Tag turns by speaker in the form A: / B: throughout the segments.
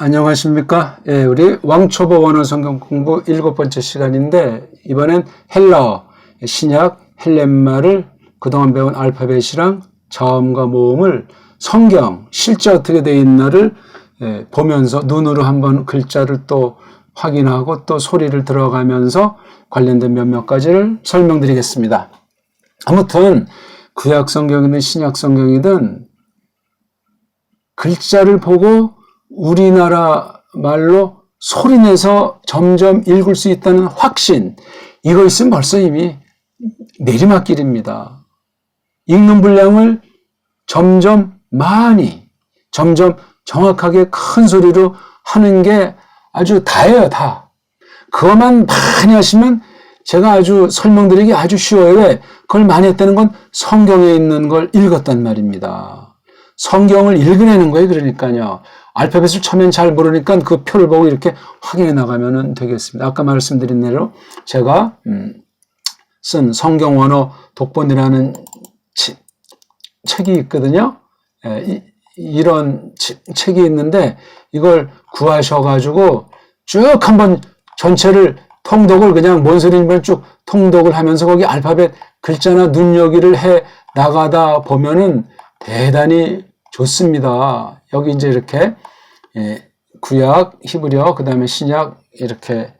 A: 안녕하십니까? 예, 우리 왕초보 원어 성경 공부 일곱 번째 시간인데, 이번엔 헬라어, 신약 헬렌말을 그동안 배운 알파벳이랑 자음과 모음을 성경, 실제 어떻게 되어 있나를 예, 보면서 눈으로 한번 글자를 또 확인하고 또 소리를 들어가면서 관련된 몇몇 가지를 설명드리겠습니다. 아무튼 구약 성경이든 신약 성경이든 글자를 보고 우리나라 말로 소리내서 점점 읽을 수 있다는 확신, 이거 있으면 벌써 이미 내리막길입니다. 읽는 분량을 점점 많이, 점점 정확하게 큰 소리로 하는 게 아주 다예요, 다. 그것만 많이 하시면 제가 아주 설명드리기 아주 쉬워요. 왜? 그걸 많이 했다는 건 성경에 있는 걸 읽었단 말입니다. 성경을 읽어내는 거예요, 그러니까요. 알파벳을 처음엔 잘 모르니까 그 표를 보고 이렇게 확인해 나가면 되겠습니다. 아까 말씀드린 대로 제가 음, 쓴 성경 원어 독본이라는 치, 책이 있거든요. 예, 이, 런 책이 있는데 이걸 구하셔가지고 쭉 한번 전체를 통독을 그냥 뭔 소리인지 쭉 통독을 하면서 거기 알파벳 글자나 눈여기를 해 나가다 보면은 대단히 좋습니다. 여기 이제 이렇게 예, 구약, 히브리어, 그 다음에 신약 이렇게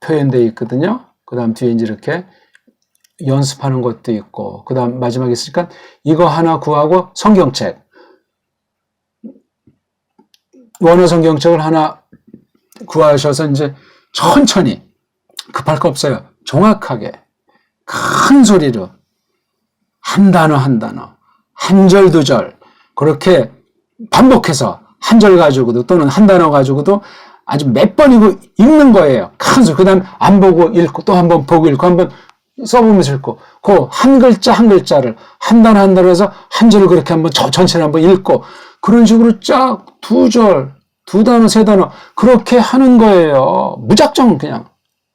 A: 표현되어 있거든요. 그 다음 뒤에 이제 이렇게 연습하는 것도 있고, 그 다음 마지막에 있으니까 이거 하나 구하고 성경책, 원어 성경책을 하나 구하셔서 이제 천천히 급할 거 없어요. 정확하게 큰 소리로 한 단어 한 단어, 한 절 두 절 그렇게 반복해서 한 절 가지고도 또는 한 단어 가지고도 아주 몇 번이고 읽는 거예요. 큰 소리. 그 다음 안 보고 읽고 또 한 번 보고 읽고 한 번 써보면서 읽고 그 한 글자 한 글자를 한 단어 한 단어에서 한 절을 그렇게 한번 저 전체를 한번 읽고 그런 식으로 쫙 두 절, 두 단어, 세 단어 그렇게 하는 거예요. 무작정 그냥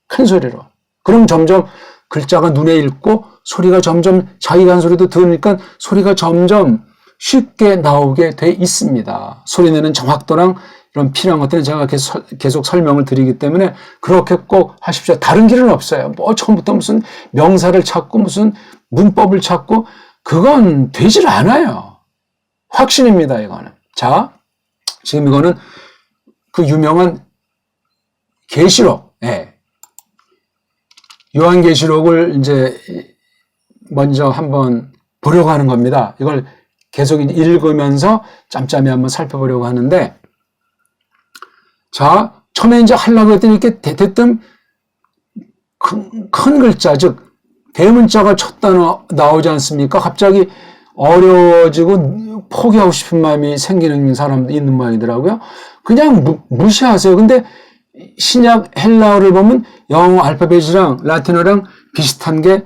A: 큰 소리로. 그럼 점점 글자가 눈에 읽고 소리가 점점 자기가 한 소리도 들으니까 소리가 점점 쉽게 나오게 돼 있습니다. 소리내는 정확도랑 이런 필요한 것들은 제가 계속 설명을 드리기 때문에 그렇게 꼭 하십시오. 다른 길은 없어요. 뭐 처음부터 무슨 명사를 찾고 무슨 문법을 찾고 그건 되질 않아요. 확신입니다, 이거는. 자, 지금 이거는 그 유명한 계시록, 예. 요한 계시록을 이제 먼저 한번 보려고 하는 겁니다. 이걸 계속 읽으면서 짬짬이 한번 살펴보려고 하는데, 자, 처음에 이제 하려고 했더니 이렇게 대뜸 큰, 큰 글자, 즉, 대문자가 첫 단어 나오지 않습니까? 갑자기 어려워지고 포기하고 싶은 마음이 생기는 사람도 있는 모양이더라고요. 그냥 무, 무시하세요. 근데 신약 헬라어를 보면 영어 알파벳이랑 라틴어랑 비슷한 게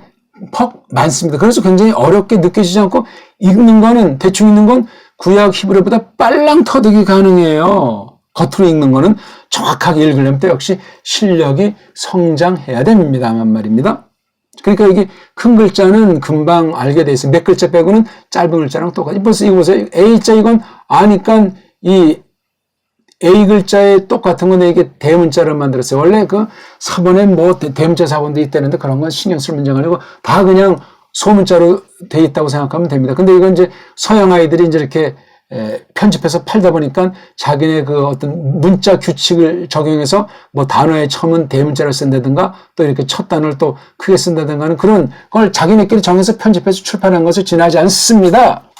A: 퍽 많습니다. 그래서 굉장히 어렵게 느껴지지 않고 읽는 거는 대충 읽는 건 구약 히브리보다 빨랑 터득이 가능해요. 겉으로 읽는 거는 정확하게 읽으려면 또 역시 실력이 성장해야 됩니다만 말입니다. 그러니까 여기 큰 글자는 금방 알게 돼 있어요. 몇 글자 빼고는 짧은 글자랑 똑같이. 벌써 이거 보세요. A자 이건 아니까 이 A 글자에 똑같은 건 이게 대문자를 만들었어요. 원래 그 사본에 뭐 대문자 사본도 있다는데 그런 건 신경 쓸 문제가 아니고 다 그냥 소문자로 돼 있다고 생각하면 됩니다. 근데 이건 이제 서양 아이들이 이제 이렇게 편집해서 팔다 보니까 자기네 그 어떤 문자 규칙을 적용해서 뭐 단어의 처음은 대문자를 쓴다든가 또 이렇게 첫 단어를 또 크게 쓴다든가 하는 그런 걸 자기네끼리 정해서 편집해서 출판한 것을 지나지 않습니다.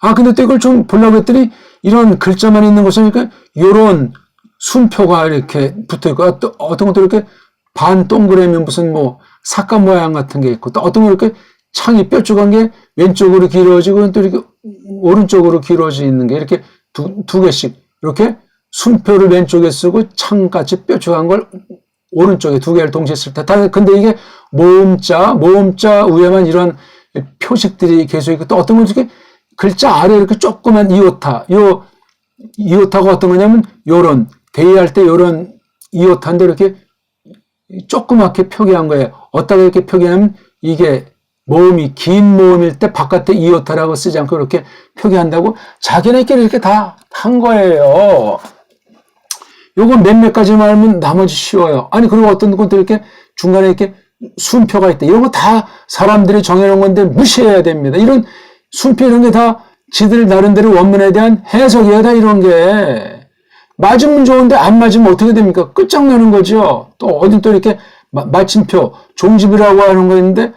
A: 아, 근데 또 이걸 좀 보려고 했더니 이런 글자만 있는 것은 그러니까 요런 순표가 이렇게 붙어 있고 어떤, 어떤 것도 이렇게 반 동그라미 무슨 뭐 사각 모양 같은 게 있고 또 어떤 거 이렇게 창이 뾰족한 게 왼쪽으로 길어지고 또 이렇게 오른쪽으로 길어져 있는 게 이렇게 두, 두 개씩 이렇게 순표를 왼쪽에 쓰고 창같이 뾰족한 걸 오른쪽에 두 개를 동시에 쓸 때. 다 근데 이게 모음자, 모음자 위에만 이런 표식들이 계속 있고 또 어떤 건 이렇게 글자 아래 이렇게 조그만 이오타, 요 이오타가 어떤 거냐면 요런 대의할 때 요런 이오타인데 이렇게 조그맣게 표기한 거예요. 어디다가 이렇게 표기하면 이게 모음이 긴 모음일 때 바깥에 이오타라고 쓰지 않고 이렇게 표기한다고 자기네끼리 이렇게 다 한 거예요. 요거 몇몇 가지만 알면 나머지 쉬워요. 아니, 그리고 어떤 것도 이렇게 중간에 이렇게 순표가 있다. 이런 거 다 사람들이 정해놓은 건데 무시해야 됩니다. 이런 순표 이런 게 다 지들 나름대로 원문에 대한 해석이야, 다 이런 게. 맞으면 좋은데 안 맞으면 어떻게 됩니까? 끝장나는 거죠. 또 어딘 또 이렇게 마- 마침표, 종집이라고 하는 거 있는데,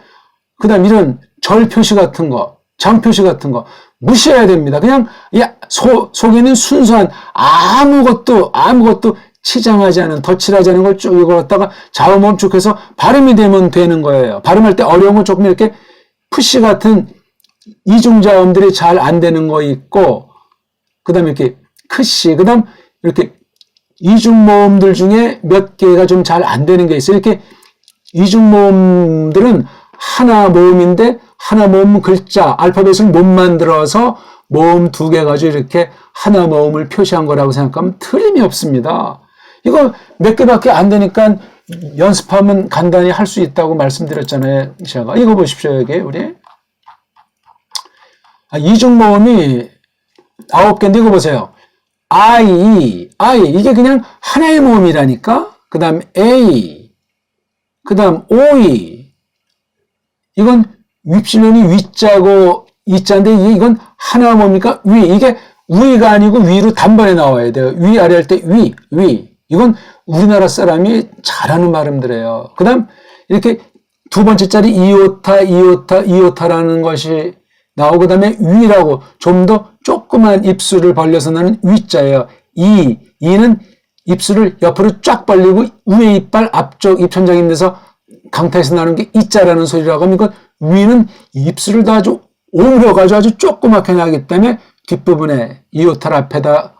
A: 그 다음 이런 절 표시 같은 거, 장 표시 같은 거, 무시해야 됩니다. 그냥, 야, 소, 속에는 순수한 아무것도, 아무것도 치장하지 않은, 덧칠하지 않은 걸 쭉 이거 갖다가 좌우멈축해서 발음이 되면 되는 거예요. 발음할 때 어려운 건 조금 이렇게 푸시 같은 이중자음들이 잘 안 되는 거 있고, 그 다음에 이렇게 크시, 그 다음 이렇게 이중모음들 중에 몇 개가 좀 잘 안 되는 게 있어요. 이렇게 이중모음들은 하나 모음인데 하나 모음 글자, 알파벳을 못 만들어서 모음 두 개 가지고 이렇게 하나 모음을 표시한 거라고 생각하면 틀림이 없습니다. 이거 몇 개밖에 안 되니까 연습하면 간단히 할 수 있다고 말씀드렸잖아요. 제가. 이거 보십시오, 여기, 우리. 아, 이중 모음이 아홉 개인데 이거 보세요. I, I, 이게 그냥 하나의 모음이라니까? 그 다음 A, 그 다음 OE. 이건 윗실론이 위자고 이자인데 이건 하나 뭡니까? 위. 이게 위가 아니고 위로 단번에 나와야 돼요. 위, 아래 할 때 위, 위. 이건 우리나라 사람이 잘하는 발음들이에요. 그 다음 이렇게 두 번째 자리 이오타, 이오타, 이오타라는 것이 나오고 그 다음에 위라고 좀 더 조그만 입술을 벌려서 나는 위자예요. 이, 이는 입술을 옆으로 쫙 벌리고 위에 이빨 앞쪽 입천장인 데서 강타에서 나는 게 이자라는 소리라고 하면 이건 위는 입술을 다 아주 오므려가지고 아주 조그맣게 나기 때문에 뒷부분에 이오탈 앞에다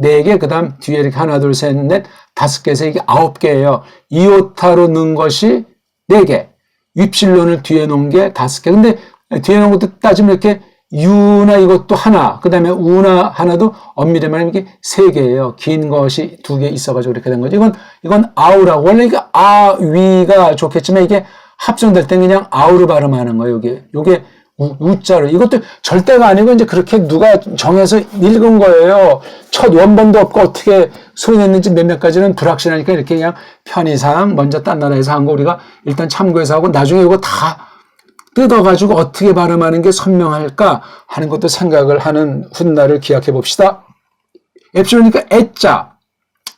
A: 네 개, 그 다음 뒤에 이렇게 하나, 둘, 셋, 넷, 다섯 개에서 이게 아홉 개예요. 이오타로 넣은 것이 네 개. 윕실론을 뒤에 놓은 게 다섯 개. 근데 뒤에 놓은 것도 따지면 이렇게 유나 이것도 하나, 그 다음에 우나 하나도 엄밀히 말하면 이게 세 개예요. 긴 것이 두 개 있어가지고 이렇게 된 거죠. 이건, 이건 아우라고. 원래 이게 아, 위가 좋겠지만 이게 합성될 땐 그냥 아우로 발음하는 거예요. 요게, 요게 우, 우자로. 이것도 절대가 아니고 이제 그렇게 누가 정해서 읽은 거예요. 첫 원본도 없고 어떻게 소리 냈는지 몇몇 가지는 불확실하니까 이렇게 그냥 편의상 먼저 딴 나라에서 한 거 우리가 일단 참고해서 하고 나중에 이거 다 뜯어가지고 어떻게 발음하는 게 선명할까 하는 것도 생각을 하는 훗날을 기약해 봅시다. 앱실로니까 애자,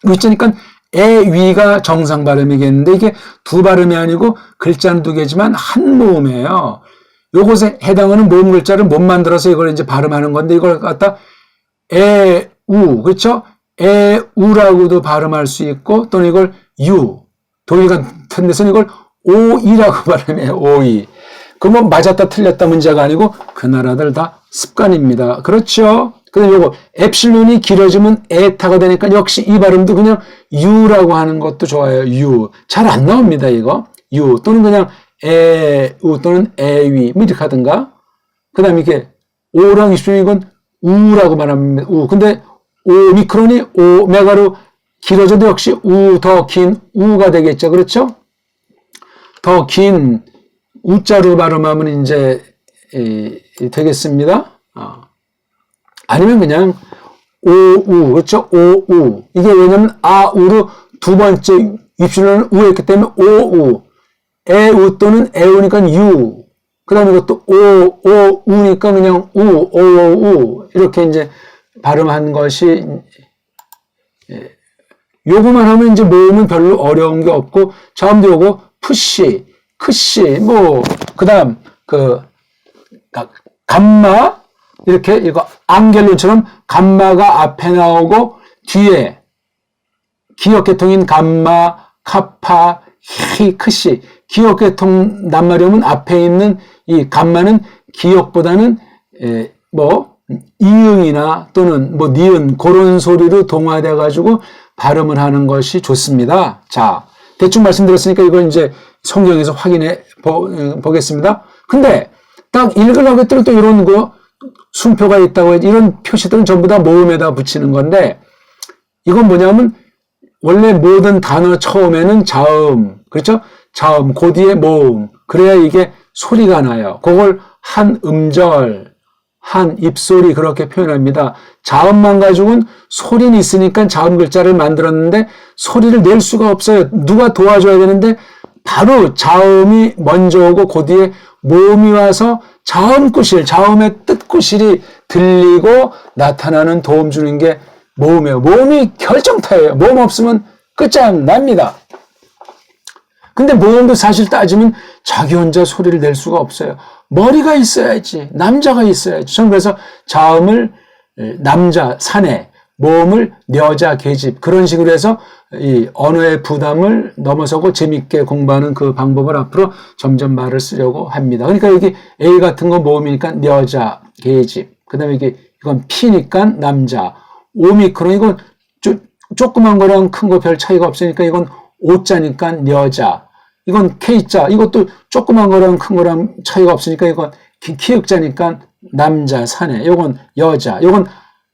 A: 위자니까 애 위가 정상 발음이겠는데 이게 두 발음이 아니고 글자는 두 개지만 한 모음이에요. 요것에 해당하는 모음 글자를 못 만들어서 이걸 이제 발음하는 건데 이걸 갖다 에, 우, 그렇죠? 에, 우라고도 발음할 수 있고 또는 이걸 유, 독일 같은 데서는 이걸 오이라고 발음해요. 오이. 그뭐 맞았다 틀렸다 문제가 아니고 그 나라들 다 습관입니다. 그렇죠? 그래서 요거 엡실론이 길어지면 에타가 되니까 역시 이 발음도 그냥 유라고 하는 것도 좋아요. 유. 잘 안 나옵니다, 이거. 유 또는 그냥 에우 또는 에위 뭐 이렇게 하든가. 그다음에 이게 오랑 입술 이건 우라고 말합니다. 우. 근데 오미크론이 오메가로 길어져도 역시 우 더 긴 우가 되겠죠. 그렇죠? 더 긴 우자로 발음하면 이제 이, 이 되겠습니다. 어. 아니면 그냥 오우 그렇죠? 오우 이게 왜냐면 아우로 두 번째 입술은 우였기 때문에 오우 에우 또는 에우니까 유. 그 다음에 이것도 오, 오, 우니까 그냥 우, 오, 우. 이렇게 이제 발음한 것이, 예. 요거만 하면 이제 모음은 별로 어려운 게 없고, 다음도 요거, 푸시, 크시, 뭐, 그 다음, 그, 가- 감마, 이렇게, 이거, 앙겔론처럼 감마가 앞에 나오고, 뒤에, 기억계통인 감마, 카파, 히, 크시. 기억계통 낱말이면 앞에 있는 이 감마는 기억보다는 에, 뭐 이응이나 또는 뭐 니은 그런 소리로 동화돼 가지고 발음을 하는 것이 좋습니다. 자, 대충 말씀드렸으니까 이건 이제 성경에서 확인해 보, 어, 보겠습니다. 근데 딱 읽으려고 했더니 또 이런 거 순표가 있다고 해 이런 표시들은 전부 다 모음에다 붙이는 건데 이건 뭐냐면 원래 모든 단어 처음에는 자음, 그렇죠? 자음, 그 뒤에 모음. 그래야 이게 소리가 나요. 그걸 한 음절, 한 입소리 그렇게 표현합니다. 자음만 가지고는 소리는 있으니까 자음 글자를 만들었는데 소리를 낼 수가 없어요. 누가 도와줘야 되는데 바로 자음이 먼저 오고 그 뒤에 모음이 와서 자음구실, 자음의 뜻구실이 들리고 나타나는 도움 주는 게 모음이에요. 모음이 결정타예요. 모음 없으면 끝장납니다. 근데 모음도 사실 따지면 자기 혼자 소리를 낼 수가 없어요. 머리가 있어야지. 남자가 있어야지. 저는 그래서 자음을 남자, 사내, 모음을 여자, 계집 그런 식으로 해서 이 언어의 부담을 넘어서고 재밌게 공부하는 그 방법을 앞으로 점점 말을 쓰려고 합니다. 그러니까 여기 A 같은 건 모음이니까 여자, 계집. 그 다음에 이게 이건 P니까 남자. 오미크론 이건 쪼, 조그만 거랑 큰 거 별 차이가 없으니까 이건 오자니까 여자. 이건 K자. 이것도 조그만 거랑 큰 거랑 차이가 없으니까 이건 키읔자니까 남자, 사내. 이건 여자. 이건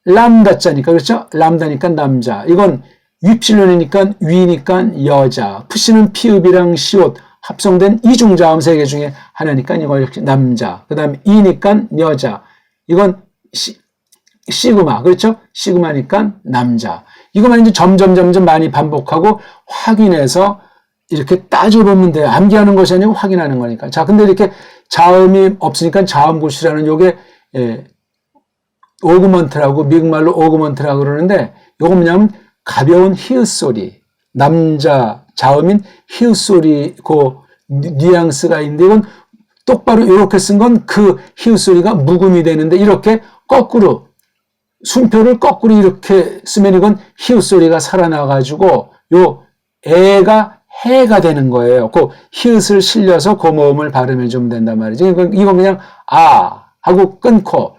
A: 람다 자니까 그렇죠? 람다니까 남자. 이건 윕실론이니까 위니까 여자. 푸시는 피읍이랑 시옷 합성된 이중자음 세 개 중에 하나니까 이거 역시 남자. 그 다음 이니까 여자. 이건 시, 시그마 그렇죠? 시그마니까 남자. 이거만 이제 점점 점점 많이 반복하고 확인해서 이렇게 따져보면 돼요. 암기하는 것이 아니고 확인하는 거니까. 자, 근데 이렇게 자음이 없으니까 자음고시라는 요게 예, 오그먼트라고 미국말로 오그먼트라고 그러는데 요거 뭐냐면 가벼운 히읗 소리 남자 자음인 히읗 소리 그 뉘앙스가 있는데 이건 똑바로 이렇게 쓴 건 그 히읗 소리가 묵음이 되는데 이렇게 거꾸로 순표를 거꾸로 이렇게 쓰면 이건 히읗 소리가 살아나 가지고 요 애가 해가 되는 거예요. 그 히읗을 실려서 그 모음을 발음해 주면 된단 말이죠. 이건, 이건 그냥 아 하고 끊고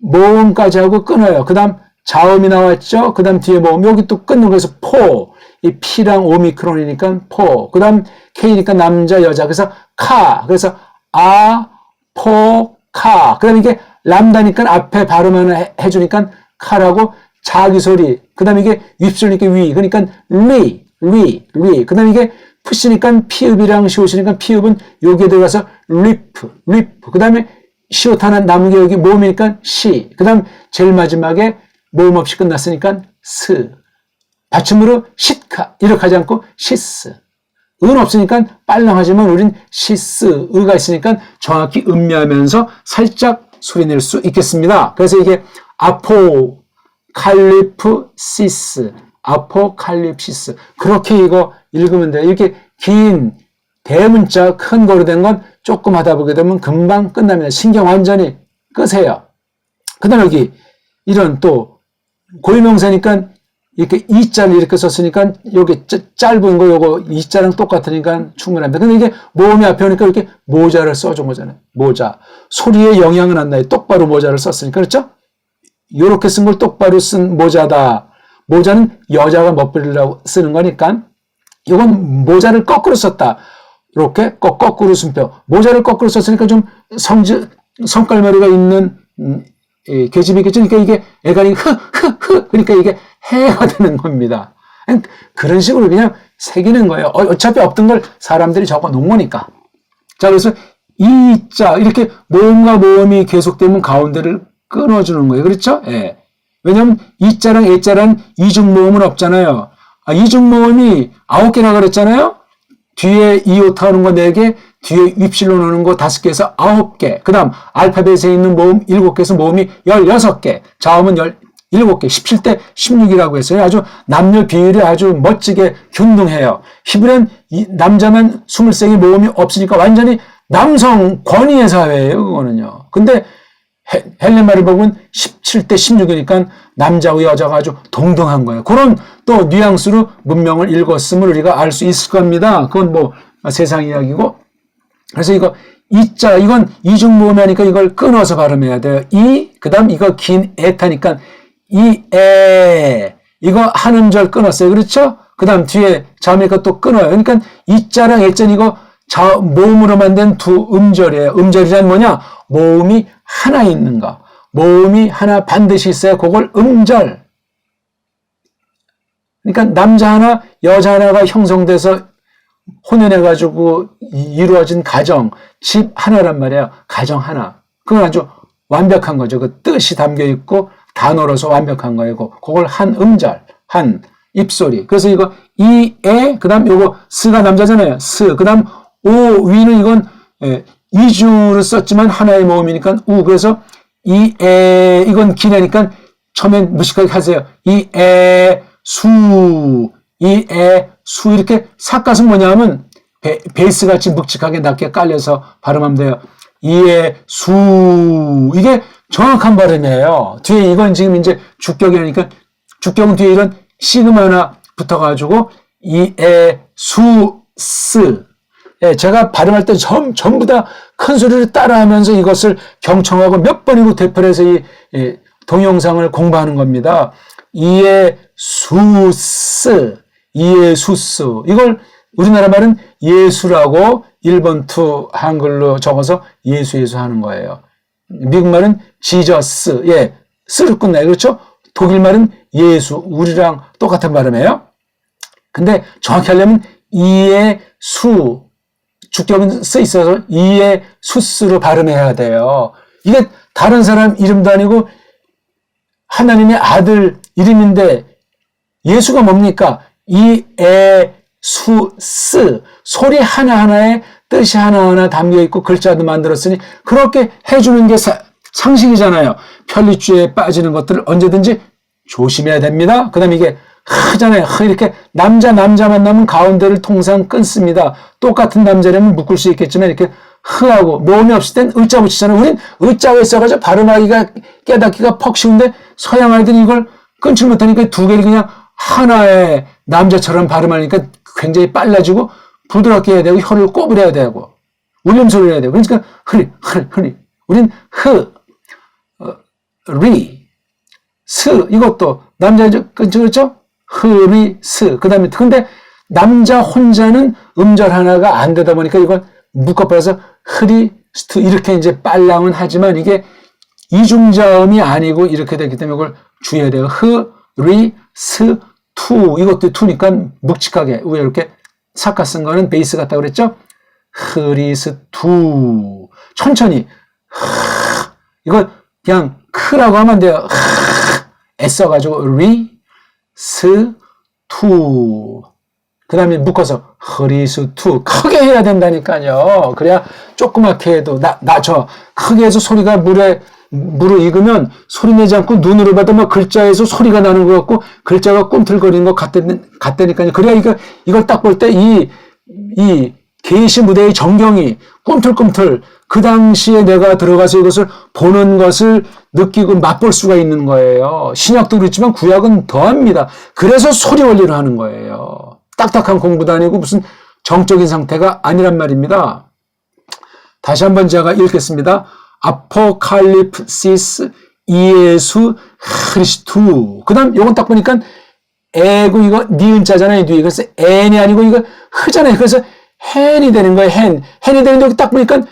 A: 모음까지 하고 끊어요. 그 다음 자음이 나왔죠? 그 다음 뒤에 모음, 여기 또 끊는 거에서 포. 이 P랑 오미크론이니까 포. 그 다음 K니까 남자, 여자. 그래서 카. 그래서 아, 포, 카. 그 다음 이게 람다니까 앞에 발음 하나 해주니까 카라고 자기 소리. 그 다음 이게 윗술니까 위. 그러니까 리, 리, 리. 그 다음 이게 푸시니까 피읍이랑 시옷이니까 피읍은 여기에 들어가서 리프, 리프. 그 다음에 시옷 하나 남은 게 여기 모음이니까 시. 그 다음 제일 마지막에 모음 없이 끝났으니까 스. 받침으로 시카. 이렇게 하지 않고 시스. 은 없으니까 빨랑하지만 우린 시스, 의가 있으니까 정확히 음미하면서 살짝 소리 낼 수 있겠습니다. 그래서 이게 아포, 칼리프 시스, 아포칼립시스. 그렇게 이거 읽으면 돼요. 이렇게 긴 대문자 큰 거로 된 건 조금 하다 보게 되면 금방 끝납니다. 신경 완전히 끄세요. 그 다음에 여기 이런 또 고유명사니까 이렇게 이자를 이렇게 썼으니까 여기 짧은 거 요거 이자랑 똑같으니까 충분합니다. 근데 이게 모음이 앞에 오니까 이렇게 모자를 써준 거잖아요. 모자. 소리에 영향은 안 나요. 똑바로 모자를 썼으니까. 그렇죠? 요렇게 쓴 걸 똑바로 쓴 모자다. 모자는 여자가 멋부리려고 쓰는 거니까 이건 모자를 거꾸로 썼다. 이렇게 거, 꾸로 순표. 모자를 거꾸로 썼으니까 좀 성질, 성깔머리가 있는 음, 예, 계집이겠죠. 그러니까 이게 애가리 흐흐흐 그러니까 이게 해가 되는 겁니다. 그런 식으로 그냥 새기는 거예요. 어, 어차피 없던 걸 사람들이 적어 놓은 거니까. 자, 그래서 이자 이렇게 모음과 모음이 계속되면 가운데를 끊어주는 거예요. 그렇죠? 예. 왜냐하면 이자랑 애자랑 이중 모음은 없잖아요. 아, 이중 모음이 아홉 개나 그랬잖아요. 뒤에 이오타 오는 거 4개, 뒤에 입실론 오는 거 5개에서 9개. 그 다음 알파벳에 있는 모음 7개에서 모음이 16개. 자음은 17개, 17대 16이라고 했어요. 아주 남녀 비율이 아주 멋지게 균등해요. 히브리는 남자만 23개 모음이 없으니까 완전히 남성 권위의 사회예요. 그거는요. 근데 헬렌 마리복은 17대 16이니까 남자와 여자가 아주 동등한 거예요. 그런 또 뉘앙스로 문명을 읽었음을 우리가 알 수 있을 겁니다. 그건 뭐 세상 이야기고. 그래서 이거 이자 이건 이중 모음이니까 이걸 끊어서 발음해야 돼요. 이 그다음 이거 긴 에타니까 이에 이거 한 음절 끊었어요. 그렇죠? 그다음 뒤에 자음이니까 또 끊어요. 그러니까 이자랑 에자는 이거 자, 모음으로 만든 두 음절이에요. 음절이란 뭐냐? 모음이 하나 있는가. 모음이 하나 반드시 있어야 그걸 음절. 그러니까 남자 하나, 여자 하나가 형성돼서 혼연해가지고 이- 이루어진 가정, 집 하나란 말이에요. 가정 하나. 그건 아주 완벽한 거죠. 그 뜻이 담겨 있고 단어로서 완벽한 거이고, 그걸 한 음절, 한 입소리. 그래서 이거 이, 에, 그 다음 요거 스가 남자잖아요. 스. 그 다음 오, 위는 이건 예, 이중으로 썼지만 하나의 모음이니까 우. 그래서 이, 에, 이건 기내니까 처음엔 무식하게 하세요. 이, 에, 수, 이, 에, 수 이렇게 삭갓은 뭐냐면 베, 베이스 같이 묵직하게 낮게 깔려서 발음하면 돼요. 이에 수 이게 정확한 발음이에요. 뒤에 이건 지금 이제 주격이 하니까 주격은 뒤에 이런 시그마 하나 붙어가지고 이에 수스 예, 제가 발음할 때 전, 전부 다 큰 소리를 따라하면서 이것을 경청하고 몇 번이고 되풀이해서 이, 이 동영상을 공부하는 겁니다. 이에 수스, 이에 수스. 이걸 우리나라 말은 예수라고 1번 투 한글로 적어서 예수 예수 하는 거예요. 미국 말은 지저스, 예, 스로 끝나요. 그렇죠? 독일 말은 예수, 우리랑 똑같은 발음이에요. 근데 정확히 하려면 이에 수, 주격은 써 있어서 이에 수스로 발음해야 돼요. 이게 다른 사람 이름도 아니고 하나님의 아들 이름인데 예수가 뭡니까? 이 에 수 스 소리 하나하나에 뜻이 하나하나 담겨 있고 글자도 만들었으니 그렇게 해주는 게 사- 상식이잖아요. 편리주의에 빠지는 것들을 언제든지 조심해야 됩니다. 그 다음에 이게 흐잖아요. 흐 이렇게 남자 남자 만나면 가운데를 통상 끊습니다. 똑같은 남자라면 묶을 수 있겠지만 이렇게 흐하고 모음이 없을 땐 의자 붙이잖아요. 우린 의자가 있어가지고 발음하기가 깨닫기가 퍽 쉬운데 서양 아이들이 이걸 끊지 못하니까 두 개를 그냥 하나의 남자처럼 발음하니까 굉장히 빨라지고 부드럽게 해야 되고 혀를 꼬부려야 되고 울림소리를 해야 되고 그러니까 흐리 흐리 흐리 우린 흐 어, 리 스 이것도 남자죠 그렇죠 흐리 스그 다음에 근데 남자 혼자는 음절 하나가 안 되다 보니까 이걸 묶어버려서 흐리 스트 이렇게 이제 빨랑은 하지만 이게 이중자음이 아니고 이렇게 되기 때문에 이걸 주의해야 돼요. 흐리 스투. 이것도 투니까 묵직하게 위에 이렇게 삭가 쓴 거는 베이스 같다고 그랬죠? 흐리스투. 천천히. 이거 그냥 크라고 하면 안 돼요. 애써가지고 리, 스, 투. 그 다음에 묶어서 허리수 투. 크게 해야 된다니까요. 그래야 조그맣게 해도 나, 낮춰. 크게 해서 소리가 물에, 물을 익으면 소리 내지 않고 눈으로 봐도 막 글자에서 소리가 나는 것 같고 글자가 꿈틀거리는 것 같다, 같다니까요. 그래야 이거, 이걸 딱 볼 때 이, 이 계시 무대의 정경이 꿈틀꿈틀 그 당시에 내가 들어가서 이것을 보는 것을 느끼고 맛볼 수가 있는 거예요. 신약도 그렇지만 구약은 더합니다. 그래서 소리 원리를 하는 거예요. 딱딱한 공부도 아니고 무슨 정적인 상태가 아니란 말입니다. 다시 한번 제가 읽겠습니다. 아포칼립시스 이예수 크리스투. 그 다음 요건 딱 보니까 에고 이거 니은자잖아요. 뒤에. 그래서 앤이 아니고 이거 흐잖아요. 그래서 헨이 되는 거예요. 헨. 헨이 되는데 여기 딱 보니까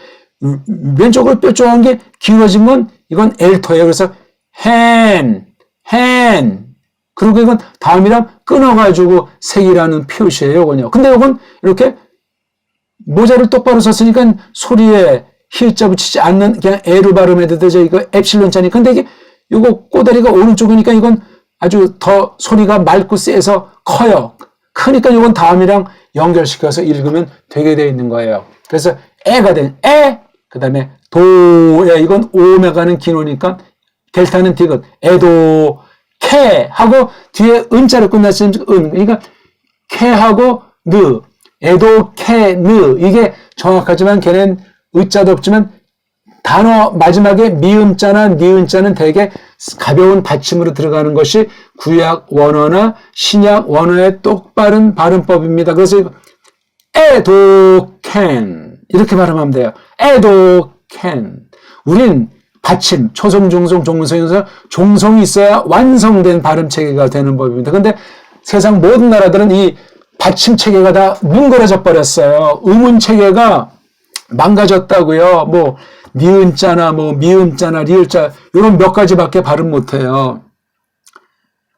A: 음, 왼쪽으로 뾰족한 게 길어진 건 이건 엘터예요. 그래서 헨, 헨. 그리고 이건 다음이랑 끊어가지고 색이라는 표시예요. 이건요. 근데 이건 이렇게 모자를 똑바로 썼으니까 소리에 히읗자 붙이지 않는 그냥 에로 발음해도 되죠. 이거 엡실론 자니. 근데 이게 이거 꼬다리가 오른쪽이니까 이건 아주 더 소리가 맑고 세서 커요. 크니까 이건 다음이랑 연결시켜서 읽으면 되게 돼 있는 거예요. 그래서 에가 된 에, 그 다음에 도에. 이건 오메가는 기노니까 델타는 디귿. 에도 캐 하고 뒤에 은자로 끝났으면 은 그러니까 캐하고 느. 에도 캐느. 이게 정확하지만 걔는 의자도 없지만 단어 마지막에 미음자나 니은자는 대개 가벼운 받침으로 들어가는 것이 구약 원어나 신약 원어의 똑바른 발음법입니다. 그래서 에도캔 이렇게 발음하면 돼요. 에도캔 우린 받침, 초성, 중성, 종성에서 종성이 있어야 완성된 발음 체계가 되는 법입니다. 근데 세상 모든 나라들은 이 받침 체계가 다 뭉그러져 버렸어요. 의문 체계가 망가졌다고요. 뭐 니은자나 뭐 미음자나 리을자 이런 몇 가지밖에 발음 못해요.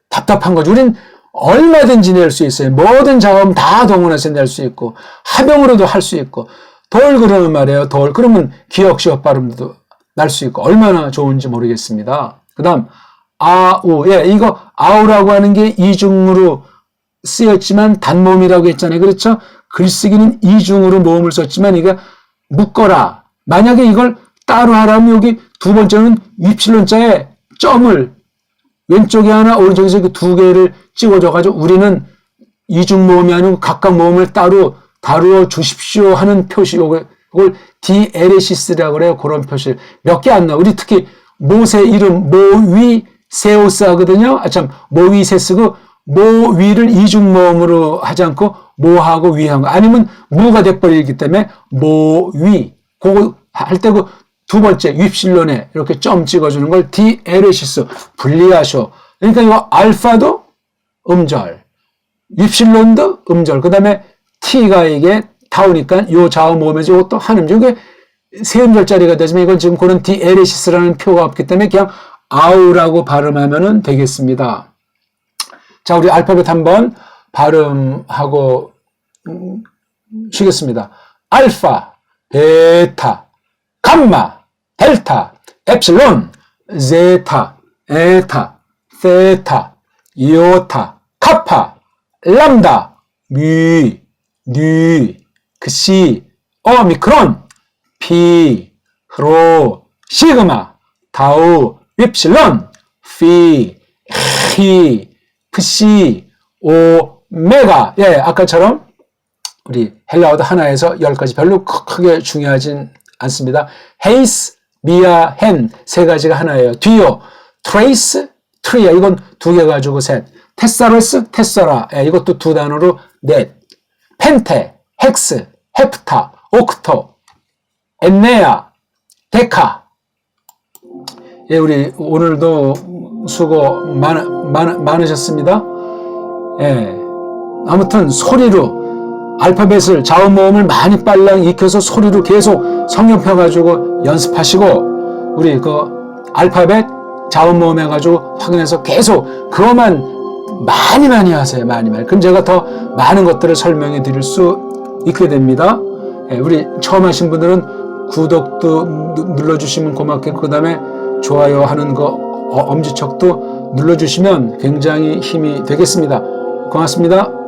A: 답답한 거죠. 우린 얼마든지 낼 수 있어요. 모든 자원 다 동원해서 낼 수 있고 합영으로도 할 수 있고 돌 그러는 말이에요. 돌 그러면 기억 시업 발음도 날 수 있고 얼마나 좋은지 모르겠습니다. 그다음 아우 예 이거 아우라고 하는 게 이중으로 쓰였지만 단모음이라고 했잖아요. 그렇죠? 글쓰기는 이중으로 모음을 썼지만 이게 묶어라. 만약에 이걸 따로 하라면 여기 두 번째는 위필론자에 점을 왼쪽에 하나 오른쪽에서 이렇게 두 개를 찍어줘가지고 우리는 이중 모음이 아니고 각각 모음을 따로 다루어 주십시오 하는 표시 그걸 디에레시스라고 그래요. 그런 표시 몇 개 안 나와. 우리 특히 모세 이름 모위 세오스 하거든요. 아참 모위 세 쓰고 모위를 이중 모음으로 하지 않고 모하고 위한 거 아니면 무가 돼버리기 때문에 모위 그거 할 때 그 두 번째 윕실론에 이렇게 점 찍어주는 걸 디에레시스 분리하셔. 그러니까 이거 알파도 음절, 윕실론도 음절. 그 다음에 t가 이게 타오니까 요 자음 모으면서 이것도 한 음절. 이게 세 음절짜리가 되지만 이건 지금 그런 디에레시스라는 표가 없기 때문에 그냥 아우라고 발음하면 되겠습니다. 자, 우리 알파벳 한번 발음하고 음, 쉬겠습니다. 알파, 베타, 감마, 델타, 엡실론, 제타, 에타, 세타, 이오타, 카파, 람다, 미, 뉘, 크시, 오미크론, 피, 프로, 시그마, 타우, 윕실론, 피, 히, 프시, 오메가. 예, 아까처럼 우리 헬라어도 하나에서 열까지 별로 크게 중요하진 않습니다. 헤이스, 미아, 헨 세 가지가 하나예요. 뒤요. 트레이스, 트리아 이건 두 개 가지고 셋. 테사러스, 테서라 예, 이것도 두 단어로 넷. 펜테, 헥스, 헤프타, 오크토, 엔네아, 데카. 예, 우리 오늘도 수고 많, 많, 많으셨습니다. 예. 아무튼 소리로 알파벳을 자음 모음을 많이 빨랑 익혀서 소리로 계속 성경 펴가지고 연습하시고 우리 그 알파벳 자음 모음 해가지고 확인해서 계속 그것만 많이 많이 하세요. 많이 많이. 그럼 제가 더 많은 것들을 설명해 드릴 수 있게 됩니다. 예, 우리 처음 하신 분들은 구독도 누- 눌러주시면 고맙겠고 그 다음에 좋아요 하는 거 어, 엄지척도 눌러주시면 굉장히 힘이 되겠습니다. 고맙습니다